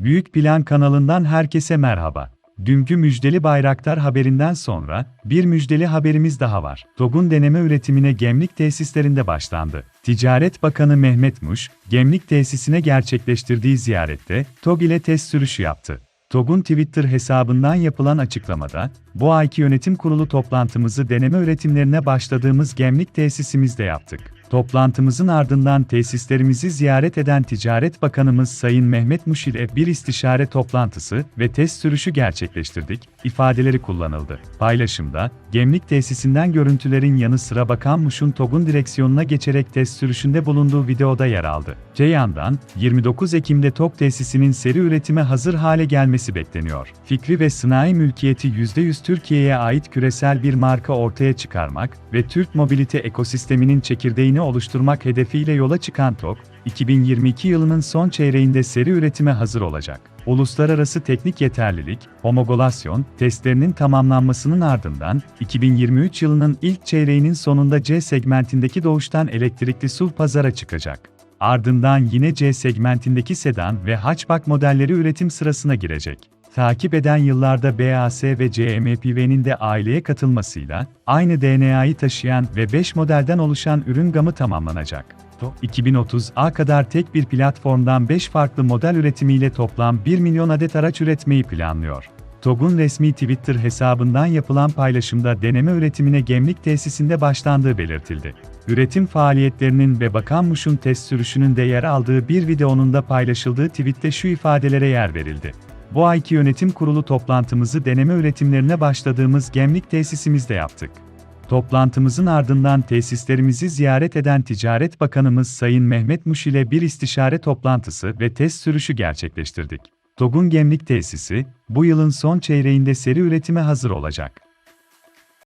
Büyük Plan kanalından herkese merhaba. Dünkü müjdeli Bayraktar haberinden sonra bir müjdeli haberimiz daha var. TOG'un deneme üretimine gemlik tesislerinde başlandı. Ticaret Bakanı Mehmet Muş, gemlik tesisine gerçekleştirdiği ziyarette TOG ile test sürüşü yaptı. TOG'un Twitter hesabından yapılan açıklamada, bu ayki yönetim kurulu toplantımızı deneme üretimlerine başladığımız gemlik tesisimizde yaptık. Toplantımızın ardından tesislerimizi ziyaret eden Ticaret Bakanımız Sayın Mehmet Muş ile bir istişare toplantısı ve test sürüşü gerçekleştirdik, ifadeleri kullanıldı. Paylaşımda, Gemlik tesisinden görüntülerin yanı sıra Bakan Muş'un TOG'un direksiyonuna geçerek test sürüşünde bulunduğu videoda yer aldı. Öte yandan, 29 Ekim'de TOG tesisinin seri üretime hazır hale gelmesi bekleniyor. Fikri ve sanayi mülkiyeti %100 Türkiye'ye ait küresel bir marka ortaya çıkarmak ve Türk mobilite ekosisteminin çekirdeğini oluşturmak hedefiyle yola çıkan TOG, 2022 yılının son çeyreğinde seri üretime hazır olacak. Uluslararası teknik yeterlilik, homogolasyon testlerinin tamamlanmasının ardından 2023 yılının ilk çeyreğinin sonunda C segmentindeki doğuştan elektrikli SUV pazara çıkacak. Ardından yine C segmentindeki sedan ve hatchback modelleri üretim sırasına girecek. Takip eden yıllarda BAS ve CMPV'nin de aileye katılmasıyla aynı DNA'yı taşıyan ve 5 modelden oluşan ürün gamı tamamlanacak. 2030'a kadar tek bir platformdan 5 farklı model üretimiyle toplam 1 milyon adet araç üretmeyi planlıyor. TOG'un resmi Twitter hesabından yapılan paylaşımda deneme üretimine gemlik tesisinde başlandığı belirtildi. Üretim faaliyetlerinin ve Bakan Muş'un test sürüşünün de yer aldığı bir videonun da paylaşıldığı tweette şu ifadelere yer verildi. Bu ayki yönetim kurulu toplantımızı deneme üretimlerine başladığımız gemlik tesisimizde yaptık. Toplantımızın ardından tesislerimizi ziyaret eden Ticaret Bakanımız Sayın Mehmet Muş ile bir istişare toplantısı ve test sürüşü gerçekleştirdik. TOG'un gemlik tesisi, bu yılın son çeyreğinde seri üretime hazır olacak.